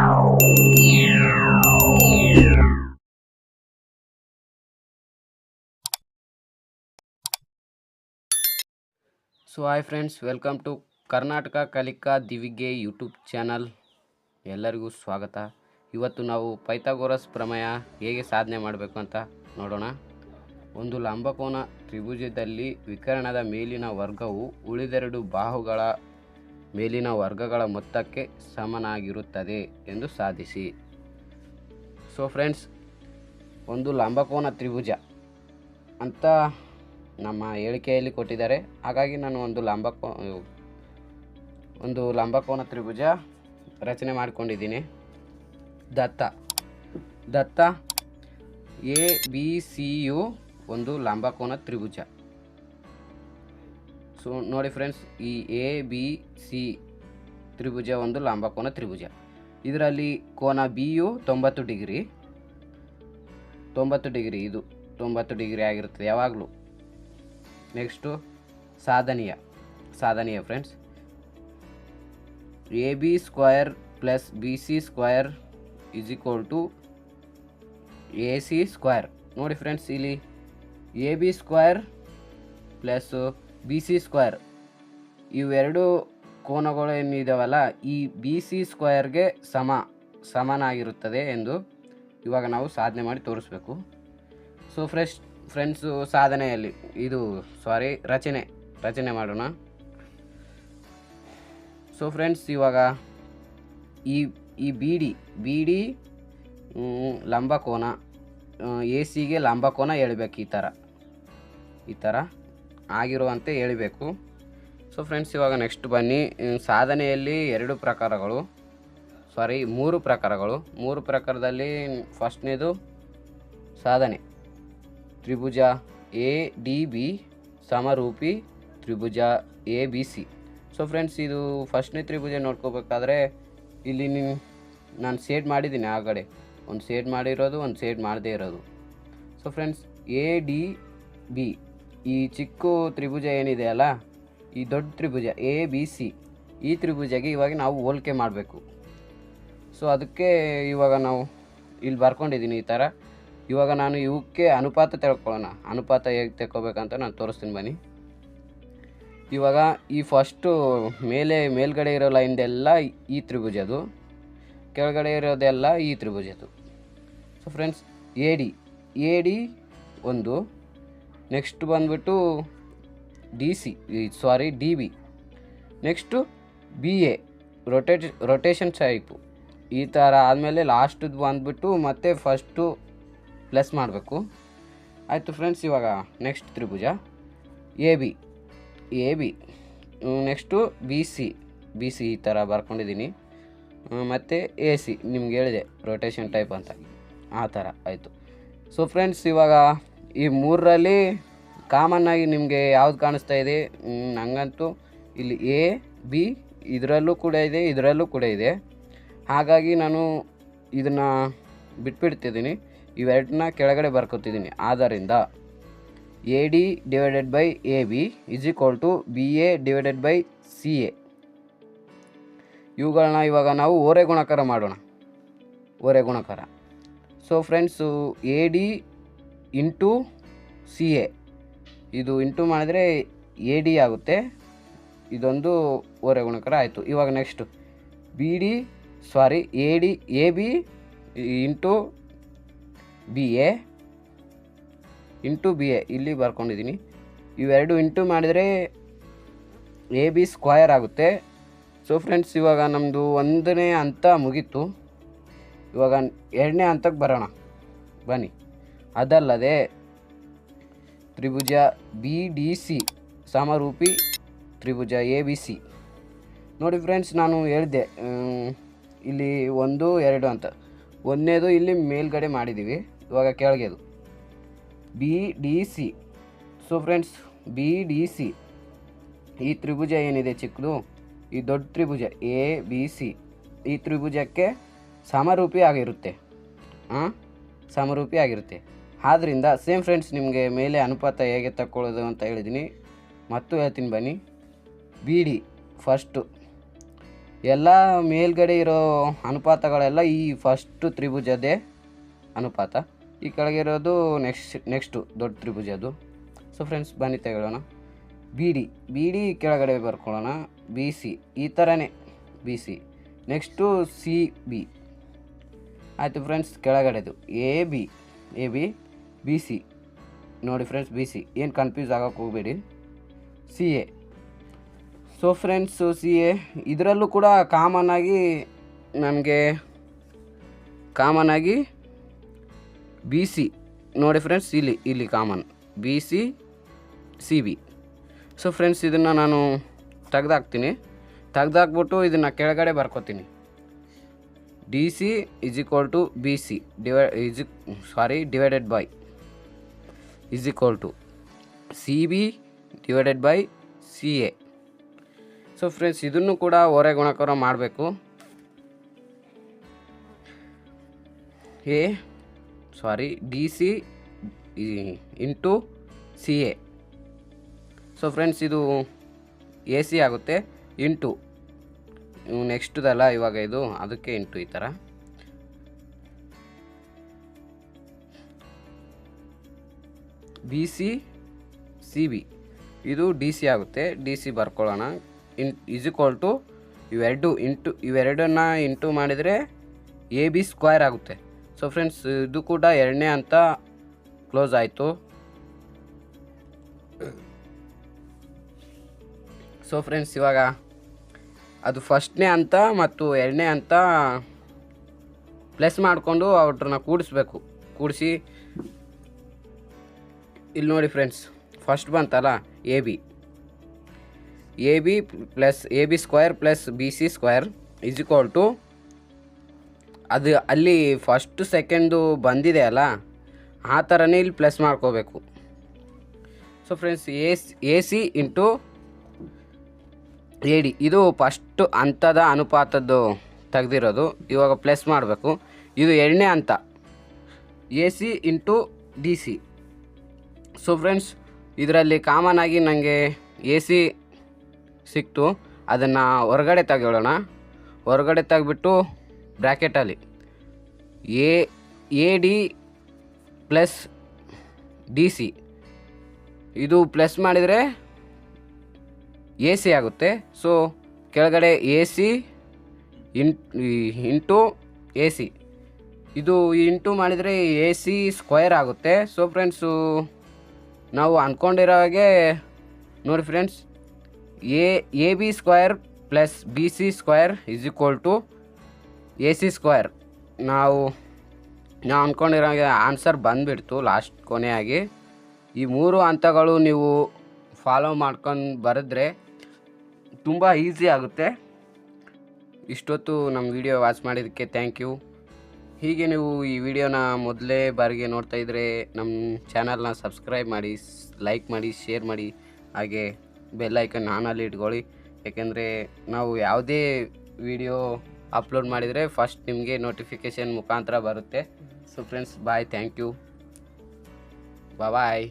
So hi friends welcome to Karnataka Kalika Divige YouTube channel ಎಲ್ಲರಿಗೂ ಸ್ವಾಗತ. ಇವತ್ತು ನಾವು ಪೈಥಾಗೋರಸ್ ಪ್ರಮೇಯ ಹೇಗೆ ಸಾಧನೆ ಮಾಡಬೇಕು ಅಂತ ನೋಡೋಣ. ಒಂದು ಲಂಬಕೋನ ತ್ರಿಭುಜದಲ್ಲಿ ವಿಕರಣದ ಮೇಲಿನ ವರ್ಗವು ಉಳಿದೆರಡು ಬಾಹುಗಳ ಮೇಲಿನ ವರ್ಗಗಳ ಮೊತ್ತಕ್ಕೆ ಸಮನಾಗಿರುತ್ತದೆ ಎಂದು ಸಾಧಿಸಿ. ಸೊ ಫ್ರೆಂಡ್ಸ್ ಒಂದು ಲಂಬಕೋನ ತ್ರಿಭುಜ ಅಂತ ನಮ್ಮ ಹೇಳಿಕೆಯಲ್ಲಿ ಕೊಟ್ಟಿದ್ದಾರೆ. ಹಾಗಾಗಿ ನಾನು ಒಂದು ಲಂಬಕೋ, ಒಂದು ಲಂಬಕೋನ ತ್ರಿಭುಜ ರಚನೆ ಮಾಡಿಕೊಂಡಿದ್ದೀನಿ. ದತ್ತ ದತ್ತ ಎ ಬಿ ಸಿ ಯು ಒಂದು ಲಂಬಕೋನ ತ್ರಿಭುಜ. ಸೊ ನೋಡಿ ಫ್ರೆಂಡ್ಸ್ ಈ ಎ ಬಿ ಸಿ ತ್ರಿಭುಜ ಒಂದು ಲಂಬಕೋನ ತ್ರಿಭುಜ. ಇದರಲ್ಲಿ ಕೋನ ಬಿ ಯು ತೊಂಬತ್ತು ಡಿಗ್ರಿ. ತೊಂಬತ್ತು ಡಿಗ್ರಿ ಇದು. ತೊಂಬತ್ತು ಡಿಗ್ರಿ ಆಗಿರುತ್ತದೆ ಯಾವಾಗಲೂ. ನೆಕ್ಸ್ಟು ಸಾಧನೀಯ. ಸಾಧನೀಯ friends A B square plus B C square is equal to A C square ನೋಡಿ ಫ್ರೆಂಡ್ಸ್ ಇಲ್ಲಿ A B square plus B C square ಇವೆರಡು ಕೋನಗಳು ಏನಿದಾವಲ್ಲ, ಈ ಬಿ ಸಿ ಸ್ಕ್ವಯರ್ಗೆ ಸಮ, ಸಮನಾಗಿರುತ್ತದೆ ಎಂದು ಇವಾಗ ನಾವು ಸಾಧನೆ ಮಾಡಿ ತೋರಿಸ್ಬೇಕು. ಸೊ ಫ್ರೆಶ್ ಫ್ರೆಂಡ್ಸು ಸಾಧನೆಯಲ್ಲಿ, ಇದು ಸಾರಿ ರಚನೆ ರಚನೆ ಮಾಡೋಣ. ಸೊ ಫ್ರೆಂಡ್ಸ್ ಇವಾಗ ಈ ಈ ಬಿ ಡಿ ಬಿ ಡಿ ಲಂಬಕೋನ ಎ ಸಿಗೆ ಲಂಬಕೋನ ಹೇಳ್ಬೇಕು ಈ ಥರ. ಈ ಥರ. ಆಗಿರುವಂತೆ ಹೇಳಬೇಕು. ಸೊ ಫ್ರೆಂಡ್ಸ್ ಇವಾಗ ನೆಕ್ಸ್ಟ್ ಬನ್ನಿ. ಸಾಧನೆಯಲ್ಲಿ ಎರಡು ಪ್ರಕಾರಗಳು. ಸಾರಿ ಮೂರು ಪ್ರಕಾರಗಳು. ಮೂರು ಪ್ರಕಾರದಲ್ಲಿ ಫಸ್ಟ್ನೇದು ಸಾಧನೆ. ತ್ರಿಭುಜ ಎ, ಡಿ, ಬಿ ಸಮರೂಪಿ ತ್ರಿಭುಜ A, B, C. So friends ಇದು ಫಸ್ಟ್ನೇ ತ್ರಿಭುಜ ನೋಡ್ಕೋಬೇಕಾದ್ರೆ ಇಲ್ಲಿ ನೀನು ಸೇಡ್ ಮಾಡಿದ್ದೀನಿ ಆ ಕಡೆ. ಒಂದು ಸೇಡ್ ಮಾಡಿರೋದು, ಒಂದು ಸೇಡ್ ಮಾಡದೇ ಇರೋದು. So friends A, D, B. ಈ ಚಿಕ್ಕ ತ್ರಿಭುಜ ಏನಿದೆ ಅಲ್ಲ, ಈ ದೊಡ್ಡ ತ್ರಿಭುಜ ಎ ಬಿ ಸಿ ಈ ತ್ರಿಭುಜಗೆ ಇವಾಗ ನಾವು ಹೋಲಿಕೆ ಮಾಡಬೇಕು. ಸೊ ಅದಕ್ಕೆ ಇವಾಗ ನಾವು ಇಲ್ಲಿ ಬರ್ಕೊಂಡಿದ್ದೀನಿ ಈ ಥರ. ಇವಾಗ ನಾನು ಇವಕ್ಕೆ ಅನುಪಾತ ತಿಳ್ಕೊಳ್ಳೋಣ ಅನುಪಾತ ಹೇಗೆ ತೆಕ್ಕೋಬೇಕಂತ ನಾನು ತೋರಿಸ್ತೀನಿ ಬನ್ನಿ. ಇವಾಗ ಈ ಫಸ್ಟು ಮೇಲೆ, ಮೇಲ್ಗಡೆ ಇರೋ ಲೈನ್ದೆಲ್ಲ ಈ ತ್ರಿಭುಜದು ಕೆಳಗಡೆ ಇರೋದೆಲ್ಲ ಈ ತ್ರಿಭುಜದು so friends A D A D ಒಂದು ನೆಕ್ಸ್ಟ್ ಬಂದ್ಬಿಟ್ಟು D C sorry D B. Next B A rotate rotation type ಈ ಥರ ಆದಮೇಲೆ ಲಾಸ್ಟದ್ದು ಬಂದ್ಬಿಟ್ಟು ಮತ್ತೆ ಫಸ್ಟು ಪ್ಲಸ್ ಮಾಡಬೇಕು. ಆಯಿತು ಫ್ರೆಂಡ್ಸ್, ಇವಾಗ next Tribhuja. A B A B. Next B C B C ಈ ಥರ ಬರ್ಕೊಂಡಿದ್ದೀನಿ. ಮತ್ತು ಎ ಸಿ, ನಿಮ್ಗೆ ಹೇಳಿದೆ ರೊಟೇಷನ್ ಟೈಪ್ ಅಂತ. ಆ ಥರ ಆಯಿತು. ಸೊ ಫ್ರೆಂಡ್ಸ್ ಇವಾಗ ಈ ಮೂರರಲ್ಲಿ ಕಾಮನ್ನಾಗಿ ನಿಮಗೆ ಯಾವ್ದು ಕಾಣಿಸ್ತಾ ಇದೆ? ನನಗಂತೂ ನಂಗಂತೂ ಇಲ್ಲಿ ಎ ಬಿ ಇದರಲ್ಲೂ ಕೂಡ ಇದೆ, ಇದರಲ್ಲೂ ಕೂಡ ಇದೆ. ಹಾಗಾಗಿ ನಾನು ಇದನ್ನು ಬಿಟ್ಬಿಡ್ತಿದ್ದೀನಿ. ಇವೆರಡನ್ನ ಕೆಳಗಡೆ ಬರ್ಕೊತಿದ್ದೀನಿ. ಆದ್ದರಿಂದ A D divided by A B is equal to B A divided by C A ಇವುಗಳನ್ನ ಇವಾಗ ನಾವು ಓರೆ ಗುಣಕಾರ ಮಾಡೋಣ. ಓರೆ ಗುಣಕಾರ. So friends A D into C A ಇದು ಇಂಟು ಮಾಡಿದರೆ ಎ ಡಿ ಆಗುತ್ತೆ. ಇದೊಂದು ಓರೆ ಗುಣಕರ ಆಯಿತು. ಇವಾಗ next. B D sorry A D, A B, into B A, into B A. ಇಲ್ಲಿ ಬರ್ಕೊಂಡಿದ್ದೀನಿ. ಇವೆರಡು ಇಂಟು ಮಾಡಿದರೆ ಎ ಬಿ ಸ್ಕ್ವಯರ್ ಆಗುತ್ತೆ. ಸೊ ಫ್ರೆಂಡ್ಸ್, ಇವಾಗ ನಮ್ಮದು ಒಂದನೇ ಹಂತ ಮುಗೀತು. ಇವಾಗ ಎರಡನೇ ಹಂತಕ್ಕೆ ಬರೋಣ. ಬನ್ನಿ. ಅದಲ್ಲದೆ ತ್ರಿಭುಜ ಬಿ ಡಿ ಸಿ ಸಮರೂಪಿ ತ್ರಿಭುಜ ಎ ಬಿ ಸಿ ನೋಡಿ ಫ್ರೆಂಡ್ಸ್ ನಾನು ಹೇಳಿದೆ ಇಲ್ಲಿ ಒಂದು, ಎರಡು ಅಂತ. ಒಂದನೇದು ಇಲ್ಲಿ ಮೇಲ್ಗಡೆ ಮಾಡಿದ್ದೀವಿ ಇವಾಗ ಕೆಳಗೆದು. B D C so friends B D C ಈ ತ್ರಿಭುಜ ಏನಿದೆ ಚಿಕ್ಕದು? ಈ ದೊಡ್ಡ ತ್ರಿಭುಜ ಎ ಬಿ ಸಿ ಈ ತ್ರಿಭುಜಕ್ಕೆ ಸಮರೂಪಿ ಆಗಿರುತ್ತೆ. ಹಾಂ ಸಮರೂಪಿ ಆಗಿರುತ್ತೆ. ಆದ್ದರಿಂದ ಸೇಮ್ ಫ್ರೆಂಡ್ಸ್ ನಿಮಗೆ ಮೇಲೆ ಅನುಪಾತ ಹೇಗೆ ತಕ್ಕೊಳ್ಳೋದು ಅಂತ ಹೇಳಿದ್ದೀನಿ ಮತ್ತು ಹೇಳ್ತೀನಿ ಬನ್ನಿ. ಬಿ ಡಿ ಫಸ್ಟು ಎಲ್ಲ ಮೇಲ್ಗಡೆ ಇರೋ ಅನುಪಾತಗಳೆಲ್ಲ ಈ ಫಸ್ಟು ತ್ರಿಭುಜದೇ ಅನುಪಾತ. ಈ ಕೆಳಗೆ ಇರೋದು ನೆಕ್ಸ್ಟ್ ನೆಕ್ಸ್ಟು ದೊಡ್ಡ ತ್ರಿಭುಜ ಅದು ಸೊ ಫ್ರೆಂಡ್ಸ್ ಬನ್ನಿ ತೆಗೊಳ್ಳೋಣ. ಬಿ ಡಿ ಬಿ ಡಿ ಕೆಳಗಡೆ ಬರ್ಕೊಳ್ಳೋಣ. ಬಿ ಸಿ ಈ ಥರನೇ B C next C B ಆಯಿತು friends ಕೆಳಗಡೆದು. A B A B B C. ನೋಡಿ ಫ್ರೆಂಡ್ಸ್ ಬಿ ಸಿ. ಏನು ಕನ್ಫ್ಯೂಸ್ ಆಗೋಕ್ಕೆ ಹೋಗಬೇಡಿ. C A. So friends C A, ಇದರಲ್ಲೂ ಕೂಡ ಕಾಮನ್ ಆಗಿ ನನಗೆ ಕಾಮನ್ ಆಗಿ ಬಿ ಸಿ. ನೋಡಿ ಫ್ರೆಂಡ್ಸ್ ಇಲ್ಲಿ ಇಲ್ಲಿ common B C C B. So friends ಇದನ್ನು ನಾನು ತೆಗ್ದಾಕ್ತೀನಿ. ತೆಗ್ದಾಕ್ಬಿಟ್ಟು ಇದನ್ನು ಕೆಳಗಡೆ ಬರ್ಕೋತೀನಿ. D C is equal to B C. Divi is sorry divided by equal to C B divided by C A so friends ಇದನ್ನು ಕೂಡ ಹೊರೆ ಗುಣಕಾರ ಮಾಡಬೇಕು. A sorry D C into C A so friends ಇದು A C ಆಗುತ್ತೆ. Into ನೆಕ್ಸ್ಟ್ದಲ್ಲ ಇವಾಗ ಇದು, ಅದಕ್ಕೆ ಇಂಟು ಈ ಥರ ಬಿ ಸಿ ಸಿ ಬಿ ಇದು ಡಿ ಸಿ ಆಗುತ್ತೆ. ಡಿ ಸಿ ಬರ್ಕೊಳ್ಳೋಣ. ಇನ್ ಇಸ್ ಈಕ್ವಲ್ ಟು ಇವೆರಡು ಇಂಟು ಇವೆರಡನ್ನ ಇಂಟು ಮಾಡಿದರೆ ಎ ಬಿ ಸ್ಕ್ವೇರ್ ಆಗುತ್ತೆ. ಸೊ ಫ್ರೆಂಡ್ಸ್ ಇದು ಕೂಡ ಎರಡನೇ ಅಂತ ಕ್ಲೋಸ್ ಆಯಿತು. ಸೊ ಫ್ರೆಂಡ್ಸ್ ಇವಾಗ ಅದು ಫಸ್ಟ್ನೇ ಅಂತ ಮತ್ತು ಎರಡನೇ ಅಂತ ಪ್ಲಸ್ ಮಾಡಿಕೊಂಡು ಅವ್ರನ್ನ ಕೂಡಿಸ್ಬೇಕು. ಕೂಡಿಸಿ ಇಲ್ಲಿ ನೋಡಿ ಫ್ರೆಂಡ್ಸ್ ಫಸ್ಟ್ ಬಂತಲ್ಲ A B A B plus A B square plus B C square is equal to ಅದು ಅಲ್ಲಿ ಫಸ್ಟ್ ಸೆಕೆಂಡು ಬಂದಿದೆ ಅಲ್ಲ, ಆ ಥರನೇ ಇಲ್ಲಿ ಪ್ಲಸ್ ಮಾಡ್ಕೋಬೇಕು so friends A A C into A D ಇದು ಫಸ್ಟು ಹಂತದ ಅನುಪಾತದ್ದು ತೆಗೆದಿರೋದು. ಇವಾಗ ಪ್ಲಸ್ ಮಾಡಬೇಕು. ಇದು ಎರಡನೇ ಹಂತ. A C into D C so friends ಇದರಲ್ಲಿ ಕಾಮನ್ ಆಗಿ ನನಗೆ ಎ ಸಿ ಸಿಕ್ತು. ಅದನ್ನು ಹೊರಗಡೆ ತೆಗೆಯೋಣ. ಹೊರಗಡೆ ತೆಗೆಬಿಟ್ಟು ಬ್ರ್ಯಾಕೆಟಲ್ಲಿ A A D plus D C ಇದು ಪ್ಲಸ್ ಮಾಡಿದರೆ ಎ ಸಿ ಆಗುತ್ತೆ. ಸೊ ಕೆಳಗಡೆ A C in into A C ಇದು ಇಂಟು ಮಾಡಿದರೆ ಎ ಸಿ ಸ್ಕ್ವೇರ್ ಆಗುತ್ತೆ. ಸೊ ಫ್ರೆಂಡ್ಸು ನಾವು ಅಂದ್ಕೊಂಡಿರೋ ಹಾಗೆ ನೋಡಿ friends A A B square plus B C square is equal to A C square ನಾವು ನಾವು ಅಂದ್ಕೊಂಡಿರೋ ಹಾಗೆ ಆನ್ಸರ್ ಬಂದುಬಿಡ್ತು ಲಾಸ್ಟ್ ಕೊನೆಯಾಗಿ. ಈ ಮೂರು ಹಂತಗಳು ನೀವು ಫಾಲೋ ಮಾಡ್ಕೊಂಡು ಬರೆದ್ರೆ ತುಂಬ ಈಸಿ ಆಗುತ್ತೆ. ಇಷ್ಟೊತ್ತು ನಮ್ಮ ವಿಡಿಯೋ ವಾಚ್ ಮಾಡಿದ್ದಕ್ಕೆ ಥ್ಯಾಂಕ್ ಯು ಹೀಗೆ ನೀವು ಈ ವಿಡಿಯೋನ ಮೊದಲೇ ಬಾರಿಗೆ ನೋಡ್ತಾ ಇದ್ದರೆ ನಮ್ಮ ಚಾನಲ್ನ ಸಬ್ಸ್ಕ್ರೈಬ್ ಮಾಡಿ ಲೈಕ್ ಮಾಡಿ, ಶೇರ್ ಮಾಡಿ, ಹಾಗೆ ಬೆಲ್ ಐಕನ್ ಆನಲ್ಲಿ ಇಟ್ಕೊಳ್ಳಿ. ಯಾಕೆಂದರೆ ನಾವು ಯಾವುದೇ ವಿಡಿಯೋ ಅಪ್ಲೋಡ್ ಮಾಡಿದರೆ ಫಸ್ಟ್ ನಿಮಗೆ ನೋಟಿಫಿಕೇಷನ್ ಮುಖಾಂತರ ಬರುತ್ತೆ. So friends bye thank you bye